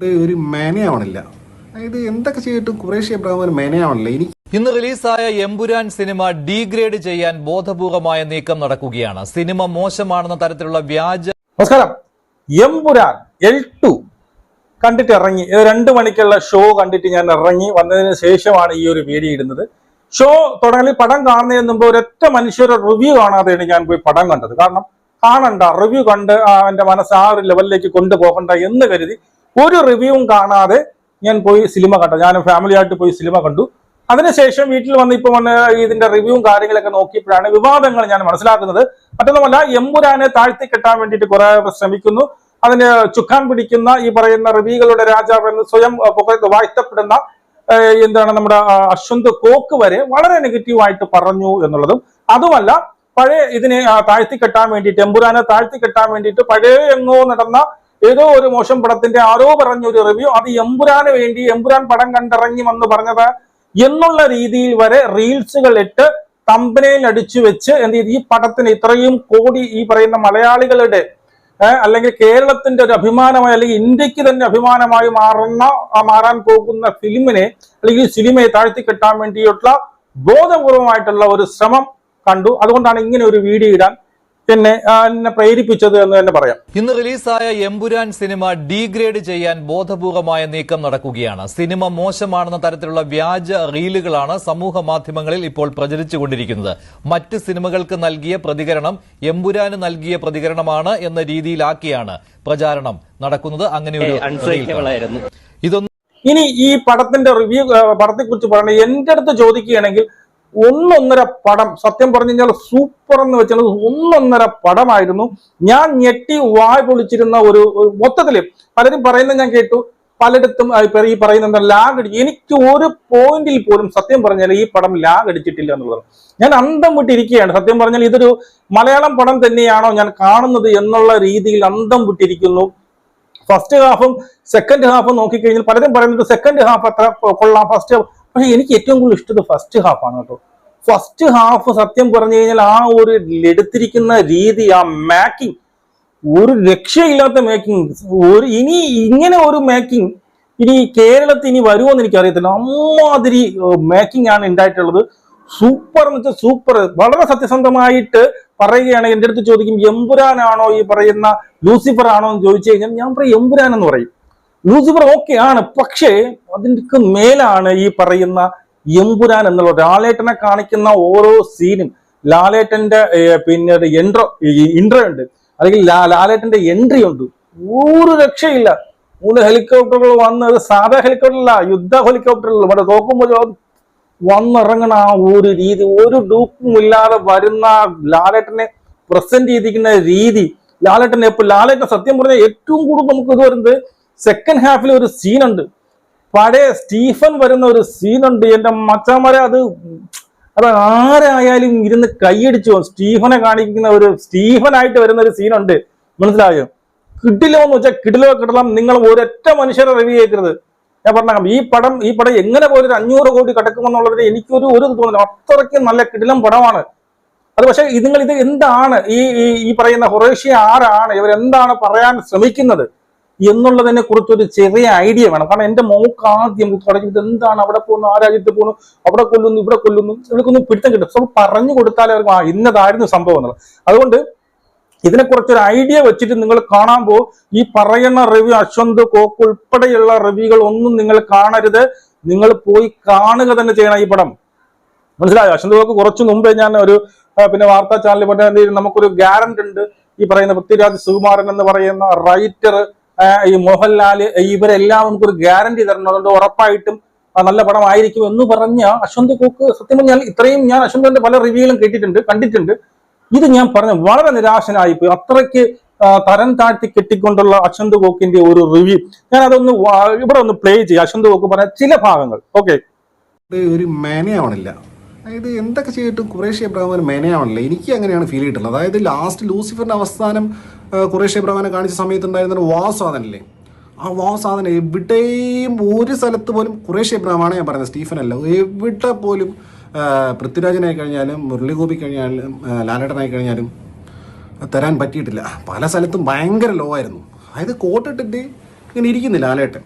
ഇത് ഒരു മേനയാവണില്ല. അതായത് എന്തൊക്കെ ചെയ്തിട്ടും കുറേശ്ശെ എബ്രഹാം ഒരു മേനയാവണില്ല. എനിക്ക് ഇന്ന് റിലീസായ എമ്പുരാൻ സിനിമ ഡീഗ്രേഡ് ചെയ്യാൻ ബോധപൂർവമായ നീക്കം നടക്കുകയാണ്. സിനിമ മോശമാണെന്ന തരത്തിലുള്ള വ്യാജ നമസ്കാരം. എമ്പുരാൻ എൽ ടു കണ്ടിട്ട് ഇറങ്ങി രണ്ടു രണ്ട് മണിക്കുള്ള ഷോ കണ്ടിട്ട് ഞാൻ ഇറങ്ങി. വന്നതിന് ശേഷമാണ് ഈ ഒരു വീഡിയോ ഇടുന്നത്. ഷോ തുടങ്ങി പടം കാണുന്നതിന് മുമ്പ് ഒരൊറ്റ മനുഷ്യരുടെ റിവ്യൂ കാണാതെയാണ് ഞാൻ പോയി പടം കണ്ടത്. കാരണം കാണണ്ട റിവ്യൂ കണ്ട് എന്റെ മനസ്സ് ആ ഒരു ലെവലിലേക്ക് കൊണ്ടുപോകണ്ട എന്ന് കരുതി ഒരു റിവ്യൂവും കാണാതെ ഞാൻ പോയി സിനിമ കണ്ടു. ഞാൻ ഫാമിലി ആയിട്ട് പോയി സിനിമ കണ്ടു. അതിനുശേഷം വീട്ടിൽ വന്ന് ഇപ്പൊ വന്ന് ഇതിന്റെ റിവ്യൂവും കാര്യങ്ങളൊക്കെ നോക്കിയപ്പോഴാണ് വിവാദങ്ങൾ ഞാൻ മനസ്സിലാക്കുന്നത്. മറ്റൊന്നുമല്ല എമ്പുരാനെ താഴ്ത്തി കെട്ടാൻ വേണ്ടിയിട്ട് കുറെ ശ്രമിക്കുന്നു. അതിന് ചുക്കാൻ പിടിക്കുന്ന ഈ പറയുന്ന റിവ്യൂകളുടെ രാജാവ് എന്ന് സ്വയം വാഴ്ത്തപ്പെടുന്ന എന്താണ് നമ്മുടെ അശ്വന്ത് കോക്ക് വരെ വളരെ നെഗറ്റീവായിട്ട് പറഞ്ഞു എന്നുള്ളതും. അതുമല്ല പഴയ ഇതിനെ താഴ്ത്തി കെട്ടാൻ വേണ്ടി എമ്പുരാനെ താഴ്ത്തി കെട്ടാൻ വേണ്ടിയിട്ട് പഴയ എങ്ങോ നടന്ന ഏതോ ഒരു മോശം പടത്തിന്റെ ആരോ പറഞ്ഞ ഒരു റിവ്യൂ അത് എമ്പുരാന് വേണ്ടി എമ്പുരാൻ പടം കണ്ടിറങ്ങി വന്ന് പറഞ്ഞത് എന്നുള്ള രീതിയിൽ വരെ റീൽസുകൾ ഇട്ട് തമ്പനയിൽ അടിച്ചു വെച്ച് എന്ത് ചെയ്തു? ഈ പടത്തിന് ഇത്രയും കോടി ഈ പറയുന്ന മലയാളികളുടെ അല്ലെങ്കിൽ കേരളത്തിന്റെ ഒരു അഭിമാനമായി അല്ലെങ്കിൽ ഇന്ത്യയ്ക്ക് തന്നെ അഭിമാനമായി മാറുന്ന മാറാൻ പോകുന്ന ഫിലിമിനെ അല്ലെങ്കിൽ സിനിമയെ താഴ്ത്തി കെട്ടാൻ വേണ്ടിയിട്ടുള്ള ബോധപൂർവമായിട്ടുള്ള ഒരു ശ്രമം കണ്ടു. അതുകൊണ്ടാണ് ഇങ്ങനെ ഒരു വീഡിയോ ഇടാൻ പിന്നെ എന്നെ പ്രേരിപ്പിച്ചത് എന്ന് തന്നെ പറയാം. ഇന്ന് റിലീസായ എമ്പുരാൻ സിനിമ ഡീഗ്രേഡ് ചെയ്യാൻ ബോധപൂർവമായ നീക്കം നടക്കുകയാണ്. സിനിമ മോശമാണെന്ന തരത്തിലുള്ള വ്യാജ റീലുകളാണ് സമൂഹ മാധ്യമങ്ങളിൽ ഇപ്പോൾ പ്രചരിച്ചുകൊണ്ടിരിക്കുന്നത്. മറ്റ് സിനിമകൾക്ക് നൽകിയ പ്രതികരണം എമ്പുരാന് നൽകിയ പ്രതികരണമാണ് എന്ന രീതിയിലാക്കിയാണ് പ്രചാരണം നടക്കുന്നത്. അങ്ങനെ ഒരു ഇതൊന്നും ഇനി ഈ പടത്തിന്റെ റിവ്യൂ പടത്തെ കുറിച്ച് പറയണ എന്റെ അടുത്ത് ചോദിക്കുകയാണെങ്കിൽ ഒന്നൊന്നര പടം സത്യം പറഞ്ഞു കഴിഞ്ഞാൽ സൂപ്പർ എന്ന് വെച്ചാൽ ഒന്നൊന്നര പടമായിരുന്നു. ഞാൻ ഞെട്ടി വായ് പൊളിച്ചിരുന്ന ഒരു മൊത്തത്തിൽ പലരും പറയുന്നത് ഞാൻ കേട്ടു പലയിടത്തും ഈ പറയുന്ന ലാഗ് അടിച്ചു എനിക്ക് ഒരു പോയിന്റിൽ പോലും സത്യം പറഞ്ഞാൽ ഈ പടം ലാഗ് അടിച്ചിട്ടില്ല എന്നുള്ളത്. ഞാൻ അന്തം വിട്ടിരിക്കുകയാണ്. സത്യം പറഞ്ഞാൽ ഇതൊരു മലയാളം പടം തന്നെയാണോ ഞാൻ കാണുന്നത് എന്നുള്ള രീതിയിൽ അന്തം വിട്ടിരിക്കുന്നു. ഫസ്റ്റ് ഹാഫും സെക്കൻഡ് ഹാഫും നോക്കിക്കഴിഞ്ഞാൽ പലരും പറയുന്നത് സെക്കൻഡ് ഹാഫ് അത്ര കൊള്ളാം. ഫസ്റ്റ് പക്ഷെ എനിക്ക് ഏറ്റവും കൂടുതൽ ഇഷ്ടം ഫസ്റ്റ് ഹാഫ് ആണ് കേട്ടോ. ഫസ്റ്റ് ഹാഫ് സത്യം പറഞ്ഞു കഴിഞ്ഞാൽ ആ ഒരു എടുത്തിരിക്കുന്ന രീതി ആ മേക്കിംഗ് ഒരു രക്ഷയില്ലാത്ത മേക്കിംഗ് ഒരു ഇനി ഇങ്ങനെ ഒരു മേക്കിംഗ് ഇനി കേരളത്തിൽ ഇനി വരുമോ എന്ന് എനിക്കറിയത്തില്ല. അമ്മാതിരി മേക്കിംഗ് ആണ് ഉണ്ടായിട്ടുള്ളത്. സൂപ്പർ എന്ന് വെച്ചാൽ സൂപ്പർ വളരെ സത്യസന്ധമായിട്ട് പറയുകയാണ് എന്റെ അടുത്ത് ചോദിക്കും എമ്പുരാനാണോ ഈ പറയുന്ന ലൂസിഫർ ആണോ എന്ന് ചോദിച്ചു കഴിഞ്ഞാൽ ഞാൻ പറയും എമ്പുരാൻ എന്ന് പറയും. ലൂസിഫർ ഓക്കെ ആണ്. പക്ഷേ അതിന്റെ മേലാണ് ഈ പറയുന്ന എമ്പുരാൻ എന്നുള്ള ലാലേട്ടനെ കാണിക്കുന്ന ഓരോ സീനും ലാലേട്ടന്റെ പിന്നെ എൻട്രോ ഇൻട്രോ ഉണ്ട്. അല്ലെങ്കിൽ ലാലേട്ടന്റെ എൻട്രി ഉണ്ട്. ഒരു രക്ഷയില്ല. മൂന്ന് ഹെലികോപ്റ്ററുകൾ വന്ന് അത് സാധാ ഹെലികോപ്റ്ററല്ല യുദ്ധ ഹെലികോപ്റ്ററിൽ ഇവിടെ നോക്കുമ്പോൾ വന്നിറങ്ങണ ആ ഒരു രീതി ഒരു ഡൂപ്പും ഇല്ലാതെ വരുന്ന ലാലേട്ടനെ പ്രസന്റ് ചെയ്തിരിക്കുന്ന രീതി. ലാലേട്ടനെ ഇപ്പൊ ലാലേട്ടൻ സത്യം പറഞ്ഞാൽ ഏറ്റവും കൂടുതൽ നമുക്ക് ഇത് വരുന്നത് സെക്കൻഡ് ഹാഫിൽ ഒരു സീനുണ്ട് പഴയ സ്റ്റീഫൻ വരുന്ന ഒരു സീനുണ്ട് എന്റെ മച്ചാമാരെ അത് അത് ആരായാലും ഇരുന്ന് കൈയടിച്ചു പോകും. സ്റ്റീഫനെ കാണിക്കുന്ന ഒരു സ്റ്റീഫനായിട്ട് വരുന്ന ഒരു സീനുണ്ട് മനസ്സിലായോ? കിടിലോ എന്ന് വെച്ചാൽ കിടിലോ കിടലം നിങ്ങൾ ഒരൊറ്റ മനുഷ്യരെ റിവ്യൂ ചെയ്യരുത്. ഞാൻ പറഞ്ഞേക്കാം ഈ പടം ഈ പടം എങ്ങനെ പോലും അഞ്ഞൂറ് കോടി കിടക്കുമെന്നുള്ളതിന് എനിക്കൊരു ഒരു തോന്നുന്നു അത്രയ്ക്ക് നല്ല കിടിലം പടമാണ്. അത് പക്ഷേ നിങ്ങൾ ഇത് എന്താണ്? ഈ- ഈ പറയുന്ന ഹൊറേഷ്യ ആരാണ്? ഇവരെന്താണ് പറയാൻ ശ്രമിക്കുന്നത്? എന്നുള്ളതിനെ കുറിച്ച് ഒരു ചെറിയ ഐഡിയ വേണം. കാരണം എന്റെ മോക്ക് ആദ്യം തുടങ്ങി എന്താണ്? അവിടെ പോകുന്നു ആ രാജ്യത്ത് പോകുന്നു അവിടെ കൊല്ലുന്നു ഇവിടെ കൊല്ലുന്നു. ഇവർക്കൊന്നും പിടുത്തം കിട്ടും. സോ പറഞ്ഞു കൊടുത്താലേ അവർക്ക് ആ ഇന്നതായിരുന്നു സംഭവം എന്നുള്ളത്. അതുകൊണ്ട് കുറച്ചൊരു ഐഡിയ വെച്ചിട്ട് നിങ്ങൾ കാണാൻ പോകും ഈ പറയുന്ന റിവ്യൂ അശ്വന്ത് കോക്ക് ഉൾപ്പെടെയുള്ള റിവ്യൂകൾ ഒന്നും നിങ്ങൾ കാണരുത്. നിങ്ങൾ പോയി കാണുക തന്നെ ചെയ്യണം ഈ പടം. മനസ്സിലായോ? അശ്വന്ത് കോക്ക് കുറച്ച് മുമ്പേ ഞാൻ ഒരു പിന്നെ വാർത്താ ചാനലിൽ പറഞ്ഞ നമുക്കൊരു ഗ്യാരണ്ടി ഉണ്ട്. ഈ പറയുന്ന പൃഥ്വിരാജ് സുകുമാരൻ എന്ന് പറയുന്ന റൈറ്റർ ഈ മോഹൻലാൽ ഇവരെല്ലാം നമുക്കൊരു ഗ്യാരണ്ടി തരണം. അതുകൊണ്ട് ഉറപ്പായിട്ടും നല്ല പടമായിരിക്കും എന്ന് പറഞ്ഞ അശ്വന്ത് കൂക്ക് സത്യം പറഞ്ഞാൽ ഇത്രയും ഞാൻ അശ്വന്തന്റെ പല റിവ്യൂകളും കേട്ടിട്ടുണ്ട് കണ്ടിട്ടുണ്ട്. ഇത് ഞാൻ പറഞ്ഞു വളരെ നിരാശനായി പോയി. അത്രയ്ക്ക് തരം താഴ്ത്തി കെട്ടിക്കൊണ്ടുള്ള അശ്വന്ത് കോക്കിന്റെ ഒരു റിവ്യൂ ഞാൻ അതൊന്ന് ഇവിടെ ഒന്ന് പ്ലേ ചെയ്യാം. അശ്വന്ത് കോക്ക് പറഞ്ഞ ചില ഭാഗങ്ങൾ. ഓക്കെ ഒരു മേനയാവണില്ല. അതായത് എന്തൊക്കെ ചെയ്തിട്ടും കുറേശ്ശെ എബ്രാഹിം ഒരു മേനയാവണില്ല. എനിക്ക് അങ്ങനെയാണ് ഫീൽ ചെയ്തിട്ടുള്ളത് അതായത് ലാസ്റ്റ് ലൂസിഫറിന്റെ അവസാനം കുറേശ്ശെ എബ്രാഹിമിനെ കാണിച്ച സമയത്ത് ഉണ്ടായിരുന്ന ഒരു ആ വാസാധന എവിടെയും ഒരു സ്ഥലത്ത് പോലും കുറേശ്ശെ എബ്രാഹിമാണ് ഞാൻ പറയുന്നത് സ്റ്റീഫൻ അല്ല എവിടെ പോലും പൃഥ്വിരാജനായി കഴിഞ്ഞാലും മുരളിഗോപി കഴിഞ്ഞാലും ലാലേട്ടനായി കഴിഞ്ഞാലും തരാൻ പറ്റിയിട്ടില്ല. പല സ്ഥലത്തും ഭയങ്കര ലോ ആയിരുന്നു. അതായത് കോട്ടിട്ടിട്ട് ഇങ്ങനെ ഇരിക്കുന്നില്ല ലാലേട്ടൻ.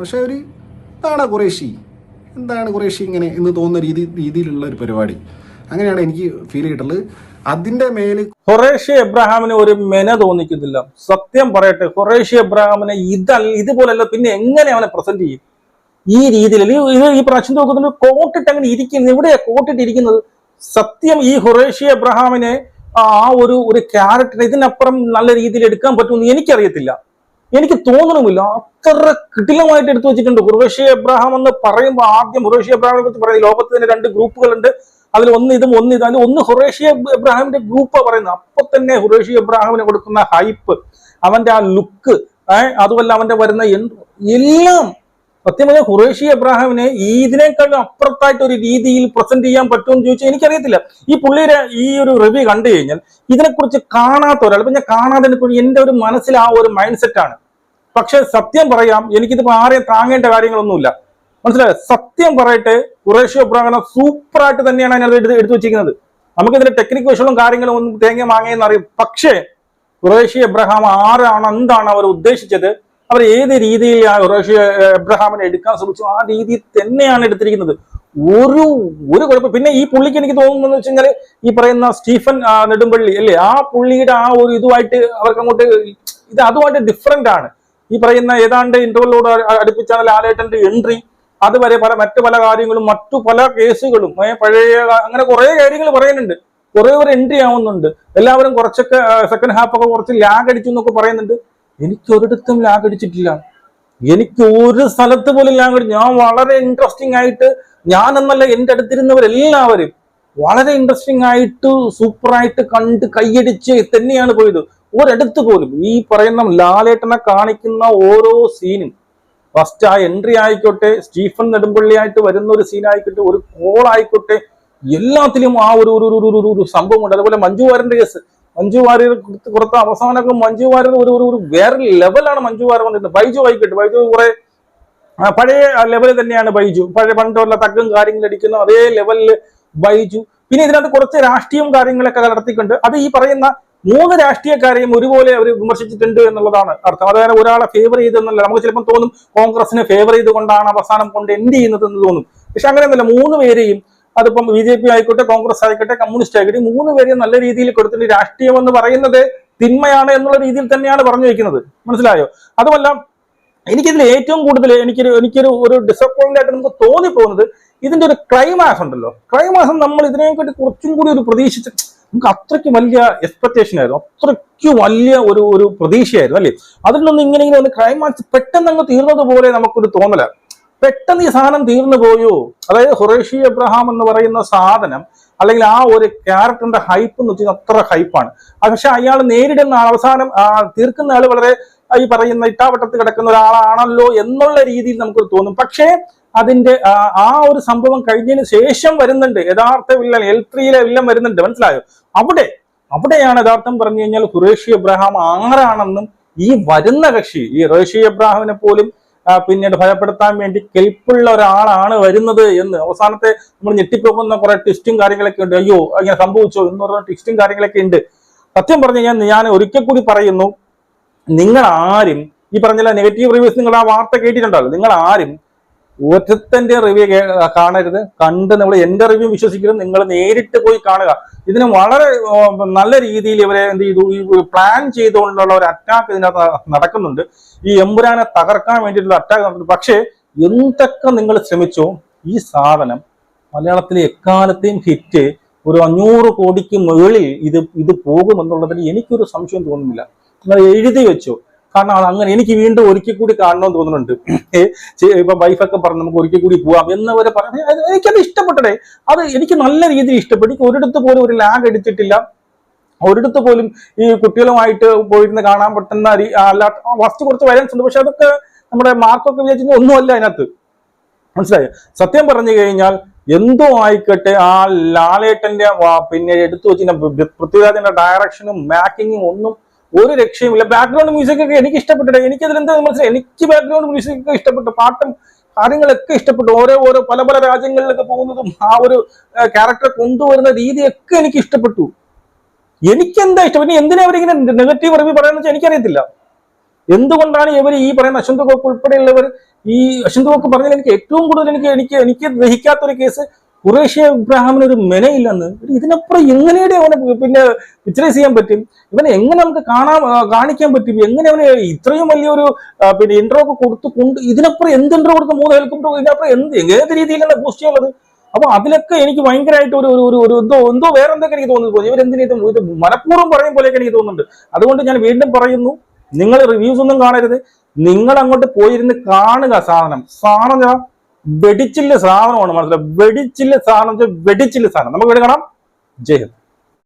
പക്ഷെ ഒരു എന്താണ് കുറേശ്ശി? എന്താണ് കുറേശ്ശി ഇങ്ങനെ? എന്ന് തോന്നുന്ന രീതി രീതിയിലുള്ള ഒരു പരിപാടി. അങ്ങനെയാണ് എനിക്ക് ഫീൽ ചെയ്തിട്ടുള്ളത്. അതിന്റെ മേൽ ഹൊറേഷ്യ എബ്രഹാമിന് ഒരു മെന തോന്നിക്കുന്നില്ല. സത്യം പറയട്ടെ ഹൊറേഷ്യ എബ്രഹാമിനെ ഇതല്ല ഇതുപോലല്ല പിന്നെ എങ്ങനെ അവനെ പ്രസന്റ് ചെയ്യും? ഈ രീതിയിൽ ഈ- പ്രാവശ്യം നോക്കുന്നുണ്ട് കോട്ടിട്ട് അങ്ങനെ ഇരിക്കുന്നത് എവിടെയാ കോട്ടിട്ട് ഇരിക്കുന്നത്? സത്യം ഈ ഹൊറേഷ്യ എബ്രഹാമിനെ ആ ഒരു ഒരു ക്യാരക്ടർ ഇതിനപ്പുറം നല്ല രീതിയിൽ എടുക്കാൻ പറ്റുമെന്ന് എനിക്കറിയത്തില്ല. എനിക്ക് തോന്നണമില്ല. അത്ര കിടിലമായിട്ട് എടുത്തു വെച്ചിട്ടുണ്ട് ഹുറേഷ്യ എബ്രഹാം എന്ന് പറയുമ്പോൾ ആദ്യം ഹുറേഷ്യ എബ്രഹാമിനെ കുറിച്ച് പറയുന്നത് ലോകത്ത് തന്നെ രണ്ട് ഗ്രൂപ്പുകളുണ്ട് അതിൽ ഒന്ന് ഇതും ഒന്ന് ഇതും. അതിൽ ഒന്ന് ഹുറേഷ്യ എബ്രാഹിമിന്റെ ഗ്രൂപ്പാണ് പറയുന്നത്. അപ്പൊ തന്നെ ഹുറേഷ്യ എബ്രാഹിമിന് കൊടുക്കുന്ന ഹൈപ്പ് അവന്റെ ആ ലുക്ക് അതുമല്ല അവന്റെ വരുന്ന എല്ലാം സത്യം പറഞ്ഞാൽ ഖുറേഷി എബ്രാഹിമിനെ ഇതിനേക്കാളും അപ്പുറത്തായിട്ട് ഒരു രീതിയിൽ പ്രസന്റ് ചെയ്യാൻ പറ്റുമെന്ന് ചോദിച്ചാൽ എനിക്കറിയത്തില്ല. ഈ പുള്ളിയുടെ ഈ ഒരു റിവ്യൂ കണ്ടു കഴിഞ്ഞാൽ ഇതിനെക്കുറിച്ച് കാണാത്ത ഒരാൾ ഇപ്പൊ ഞാൻ കാണാതെ എന്റെ ഒരു മനസ്സിൽ ആ ഒരു മൈൻഡ് സെറ്റാണ് പക്ഷെ സത്യം പറയാം എനിക്കിതിപ്പോ ആരെയും താങ്ങേണ്ട കാര്യങ്ങളൊന്നുമില്ല. മനസ്സിലായോ? സത്യം പറയട്ടെ ഖുറേഷി സൂപ്പർ സൂപ്പറായിട്ട് തന്നെയാണ് അതിനകത്ത് എടുത്ത് എടുത്തു വെച്ചിരിക്കുന്നത്. നമുക്ക് നമുക്കിതിന്റെ ടെക്നിക് വശങ്ങളും കാര്യങ്ങളും ഒന്നും തേങ്ങ മാങ്ങയെന്ന് അറിയും പക്ഷേ കുറേശ്യ എബ്രഹാം ആരാണ് എന്താണ് അവർ ഉദ്ദേശിച്ചത് അവർ ഏത് രീതിയിൽ ആ കുറേശ്യ എബ്രഹാമിനെ എടുക്കാൻ ശ്രമിച്ചു ആ രീതിയിൽ തന്നെയാണ് എടുത്തിരിക്കുന്നത്. ഒരു ഒരു കുഴപ്പം പിന്നെ ഈ പുള്ളിക്ക് എനിക്ക് തോന്നുന്നത് വെച്ച് കഴിഞ്ഞാൽ ഈ പറയുന്ന സ്റ്റീഫൻ നെടുമ്പള്ളി അല്ലേ ആ പുള്ളിയുടെ ആ ഒരു ഇതുമായിട്ട് അവർക്ക് അങ്ങോട്ട് ഇത് അതുമായിട്ട് ഡിഫറെന്റ് ആണ്. ഈ പറയുന്ന ഏതാണ്ട് ഇന്റർവെല്ലോട് അടുപ്പിച്ചാണ് ലാലേട്ടന്റെ എൻട്രി അതുവരെ പല മറ്റു പല കാര്യങ്ങളും മറ്റു പല കേസുകളും പഴയ അങ്ങനെ കുറേ കാര്യങ്ങൾ പറയുന്നുണ്ട്. കുറെ ഒരു എൻട്രി ആവുന്നുണ്ട്. എല്ലാവരും കുറച്ചൊക്കെ സെക്കൻഡ് ഹാഫ് ഒക്കെ കുറച്ച് ലാഗ് അടിച്ചു എന്നൊക്കെ പറയുന്നുണ്ട്. എനിക്ക് ഒരിടത്തും ലാഗ് അടിച്ചിട്ടില്ല. എനിക്ക് ഒരു സ്ഥലത്ത് പോലും ലാഗ് അടിച്ചു ഞാൻ വളരെ ഇൻട്രസ്റ്റിംഗ് ആയിട്ട് ഞാൻ എന്നല്ല എന്റെ അടുത്തിരുന്നവരെല്ലാവരും വളരെ ഇൻട്രസ്റ്റിംഗ് ആയിട്ട് സൂപ്പറായിട്ട് കണ്ട് കൈയടിച്ച് തന്നെയാണ് പോയത്. ഒരിടത്ത് പോലും ഈ പറയുന്ന ലാലേട്ടനെ കാണിക്കുന്ന ഓരോ സീനും ഫസ്റ്റ് ആ എൻട്രി ആയിക്കോട്ടെ സ്റ്റീഫൻ നെടുമ്പള്ളി ആയിട്ട് വരുന്ന ഒരു സീനായിക്കോട്ടെ ഒരു കോൾ ആയിക്കോട്ടെ എല്ലാത്തിലും ആ ഒരു ഒരു ഒരു- ഒരു സംഭവമുണ്ട് അതുപോലെ മഞ്ജു വാര്യന്റെ കേസ് മഞ്ജു വാര്യർ കൊടുത്ത- അവസാനമൊക്കെ മഞ്ജു വാര്യർ ഒരു ഒരു വേറെ ലെവലാണ് മഞ്ജു വാര്യർ വന്നിരുന്നത്. ബൈജു ആയിക്കോട്ടെ ബൈജു കുറെ പഴയ ലെവലിൽ തന്നെയാണ് ബൈജു. പഴയ പണ്ടുള്ള തക്കും കാര്യങ്ങൾ അടിക്കുന്ന അതേ ലെവലിൽ ബൈജു. പിന്നെ ഇതിനകത്ത് കുറച്ച് രാഷ്ട്രീയം കാര്യങ്ങളൊക്കെ കലർത്തിക്കൊണ്ട് അത് ഈ പറയുന്ന മൂന്ന് രാഷ്ട്രീയക്കാരെയും ഒരുപോലെ അവർ വിമർശിച്ചിട്ടുണ്ട് എന്നുള്ളതാണ് അർത്ഥം. അതായത് ഒരാളെ ഫേവർ ചെയ്തെന്നല്ല. നമുക്ക് ചിലപ്പോൾ തോന്നും കോൺഗ്രസിനെ ഫേവർ ചെയ്തുകൊണ്ടാണ് അവസാനം കൊണ്ട് എൻഡ് ചെയ്യുന്നത് എന്ന് തോന്നും. പക്ഷെ അങ്ങനെയൊന്നുമില്ല. മൂന്ന് പേരെയും അതിപ്പം ബി ജെ പി ആയിക്കോട്ടെ കോൺഗ്രസ് ആയിക്കോട്ടെ കമ്മ്യൂണിസ്റ്റ് ആയിക്കോട്ടെ മൂന്ന് പേരെയും നല്ല രീതിയിൽ കൊടുത്തിട്ട് രാഷ്ട്രീയം എന്ന് പറയുന്നത് തിന്മയാണ് എന്നുള്ള രീതിയിൽ തന്നെയാണ് പറഞ്ഞു വെക്കുന്നത് മനസ്സിലായോ? അതുമല്ല എനിക്കിതിൽ ഏറ്റവും കൂടുതൽ എനിക്കൊരു എനിക്കൊരു ഒരു ഡിസപ്പോയിന്റ് ആയിട്ട് നമുക്ക് തോന്നിപ്പോകുന്നത് ഇതിന്റെ ഒരു ക്ലൈമാക്സ് ഉണ്ടല്ലോ. ക്ലൈമാക്സ് നമ്മൾ ഇതിനെക്കാട്ടി കുറച്ചും കൂടി ഒരു പ്രതീക്ഷിച്ച് നമുക്ക് അത്രയ്ക്ക് വലിയ എക്സ്പെക്ടേഷൻ ആയിരുന്നു. അത്രയ്ക്ക് വലിയ ഒരു ഒരു പ്രതീക്ഷയായിരുന്നു അല്ലേ? അതിൽ നിന്ന് ഇങ്ങനെ ഇങ്ങനെ ഒന്ന് ക്ലൈമാക്സ് പെട്ടെന്ന് അങ്ങ് തീർന്നത് പോലെ നമുക്കൊരു തോന്നല. പെട്ടെന്ന് ഈ സാധനം തീർന്നു പോയോ? അതായത് ഹുറേഷി എബ്രഹാം എന്ന് പറയുന്ന സാധനം അല്ലെങ്കിൽ ആ ഒരു ക്യാരക്ടറിന്റെ ഹൈപ്പ് എന്ന് വെച്ചാൽ അത്ര ഹൈപ്പാണ് പക്ഷെ അയാൾ നേരിടുന്ന അവസാനം തീർക്കുന്ന ആൾ വളരെ ഈ പറയുന്ന ഇട്ടാവട്ടത്ത് കിടക്കുന്ന ഒരാളാണല്ലോ എന്നുള്ള രീതിയിൽ നമുക്ക് തോന്നും. പക്ഷേ അതിന്റെ ആ, ഒരു സംഭവം കഴിഞ്ഞതിന് ശേഷം വരുന്നുണ്ട്. യഥാർത്ഥ വില്ലൻ എൽ ത്രീയിലെ വില്ലൻ വരുന്നുണ്ട്. മനസ്സിലായോ? അവിടെ അവിടെയാണ് യഥാർത്ഥം പറഞ്ഞു കഴിഞ്ഞാൽ ഖുറേഷി എബ്രഹാം ആരാണെന്നും ഈ വരുന്ന കക്ഷി ഈ റേഷി എബ്രാഹിമിനെ പോലും പിന്നീട് ഭയപ്പെടുത്താൻ വേണ്ടി കെൽപ്പുള്ള ഒരാളാണ് വരുന്നത് എന്ന് അവസാനത്തെ നമ്മൾ ഞെട്ടിപ്പോകുന്ന കുറെ ട്വിസ്റ്റും കാര്യങ്ങളൊക്കെ ഉണ്ട്. അയ്യോ അങ്ങനെ സംഭവിച്ചോ എന്ന് പറഞ്ഞ ട്വിസ്റ്റും കാര്യങ്ങളൊക്കെ ഉണ്ട്. സത്യം പറഞ്ഞു കഴിഞ്ഞാൽ ഞാൻ ഒരിക്കൽ കൂടി പറയുന്നു നിങ്ങൾ ആരും ഈ പറഞ്ഞ നെഗറ്റീവ് റിവ്യൂസ് നിങ്ങൾ ആ വാർത്ത കേട്ടിട്ടുണ്ടല്ലോ നിങ്ങൾ ആരും ഒറ്റത്തിന്റെ റിവ്യൂ കാണരുത്. കണ്ട് നമ്മൾ എന്റെ റിവ്യൂ വിശ്വസിക്കരുത് നിങ്ങൾ നേരിട്ട് പോയി കാണുക. ഇതിന് വളരെ നല്ല രീതിയിൽ ഇവരെ എന്ത് ചെയ്തു? ഈ പ്ലാൻ ചെയ്തുകൊണ്ടുള്ള ഒരു അറ്റാക്ക് ഇതിനകത്ത് നടക്കുന്നുണ്ട്. ഈ എമ്പുരാനെ തകർക്കാൻ വേണ്ടിയിട്ടുള്ള അറ്റാക്ക് പക്ഷേ എന്തൊക്കെ നിങ്ങൾ ശ്രമിച്ചോ ഈ സാധനം മലയാളത്തിലെ എക്കാലത്തെയും ഹിറ്റ് ഒരു അഞ്ഞൂറ് കോടിക്ക് മുകളിൽ ഇത് ഇത് പോകുമെന്നുള്ളതിൽ എനിക്കൊരു സംശയം തോന്നുന്നില്ല. നിങ്ങൾ എഴുതി വെച്ചോ. കാരണം അത് അങ്ങനെ എനിക്ക് വീണ്ടും ഒരിക്കൽ കൂടി കാണണമെന്ന് തോന്നുന്നുണ്ട്. ഇപ്പൊ വൈഫൊക്കെ പറഞ്ഞു നമുക്ക് ഒരിക്കൽ കൂടി പോവാം എന്നവരെ പറഞ്ഞു. എനിക്കത് ഇഷ്ടപ്പെട്ടടേ അത് എനിക്ക് നല്ല രീതിയിൽ ഇഷ്ടപ്പെട്ടു. എനിക്ക് ഒരിടത്ത് പോലും ഒരു ലാഗ് എടുത്തിട്ടില്ല ഒരിടത്ത് പോലും ഈ കുട്ടികളുമായിട്ട് പോയിരുന്ന് കാണാൻ പറ്റുന്ന അല്ലാത്ത ഫസ്റ്റ് കുറച്ച് വയലൻസ് ഉണ്ട്. പക്ഷെ അതൊക്കെ നമ്മുടെ മാർക്കൊക്കെ വിചാരിച്ചിട്ട് ഒന്നുമല്ല അതിനകത്ത്. മനസ്സിലായോ? സത്യം പറഞ്ഞു കഴിഞ്ഞാൽ എന്തോ ആയിക്കട്ടെ ആ ലാലേട്ടന്റെ പിന്നെ എടുത്തു വെച്ചിട്ട് പൃഥ്വിരാജിന്റെ ഡയറക്ഷനും മാക്കിങ്ങും ഒന്നും ഒരു രക്ഷയുമില്ല. ബാക്ക്ഗ്രൗണ്ട് മ്യൂസിക് ഒക്കെ എനിക്ക് ഇഷ്ടപ്പെട്ടിട്ട് എനിക്ക് എന്താ മനസ്സിലായി? എനിക്ക് ബാക്ക്ഗ്രൗണ്ട് മ്യൂസിക് ഒക്കെ ഇഷ്ടപ്പെട്ടു. പാട്ടും കാര്യങ്ങളൊക്കെ ഇഷ്ടപ്പെട്ടു. ഓരോ ഓരോ പല പല രാജ്യങ്ങളിലൊക്കെ പോകുന്നതും ആ ഒരു ക്യാരക്ടർ കൊണ്ടുവരുന്ന രീതിയൊക്കെ എനിക്ക് ഇഷ്ടപ്പെട്ടു. എനിക്കെന്താ ഇഷ്ടം? പിന്നെ എന്തിനാ അവരിങ്ങനെ നെഗറ്റീവ് റിവ്യൂ പറയുന്നത് വെച്ചാൽ എനിക്കറിയത്തില്ല. എന്തുകൊണ്ടാണ് ഇവർ ഈ പറയുന്ന അശ്വന്ത് ഗോപ്പ് ഉൾപ്പെടെയുള്ളവർ ഈ അശ്വന്ത് ഗോപ്പ് പറഞ്ഞതിൽ എനിക്ക് ഏറ്റവും കൂടുതൽ എനിക്ക് എനിക്ക് എനിക്ക് ദഹിക്കാത്തൊരു കേസ് ഖുറേഷ്യ ഇബ്രാഹിമിന് ഒരു മെനയില്ലെന്ന് ഇതിനപ്പുറം എങ്ങനെയുടെ അവനെ പിന്നെ പിക്ചറൈസ് ചെയ്യാൻ പറ്റും? ഇവനെ എങ്ങനെ നമുക്ക് കാണാൻ കാണിക്കാൻ പറ്റും? എങ്ങനെ അവന് ഇത്രയും വലിയൊരു പിന്നെ ഇൻട്രോ ഒക്കെ കൊടുത്ത് കൊണ്ട് ഇതിനപ്പുറം എന്ത് ഇൻട്രോ കൊടുത്ത് മൂന്ന് ഹെലികോപ്റ്റർ ഇതിനപ്പുറം എന്ത് ഏത് രീതിയിലാണ് ബൂസ്റ്റ് ചെയ്യുള്ളത് അപ്പൊ അതിലൊക്കെ എനിക്ക് ഭയങ്കരമായിട്ട് ഒരു ഒരു ഒരു എന്തോ എന്തോ വേറെ എന്തൊക്കെ എനിക്ക് തോന്നുന്നു. ഇവരെന്തിനും ഇത് ഇത് മനഃപൂർവം പറയും പോലെയൊക്കെ എനിക്ക് തോന്നുന്നുണ്ട്. അതുകൊണ്ട് ഞാൻ വീണ്ടും പറയുന്നു നിങ്ങൾ റിവ്യൂസ് ഒന്നും കാണരുത്. നിങ്ങൾ അങ്ങോട്ട് പോയിരുന്ന് കാണുക സാധനം. സാധനം വെടിച്ചില്ല സാധനമാണ് മനസ്സിലായി. വെടിച്ചില്ല സാധനം വെച്ചാൽ വെടിച്ചില്ല സാധനം. നമുക്ക് ഇവിടെ കാണാം ജയ് ഹിന്ദ്.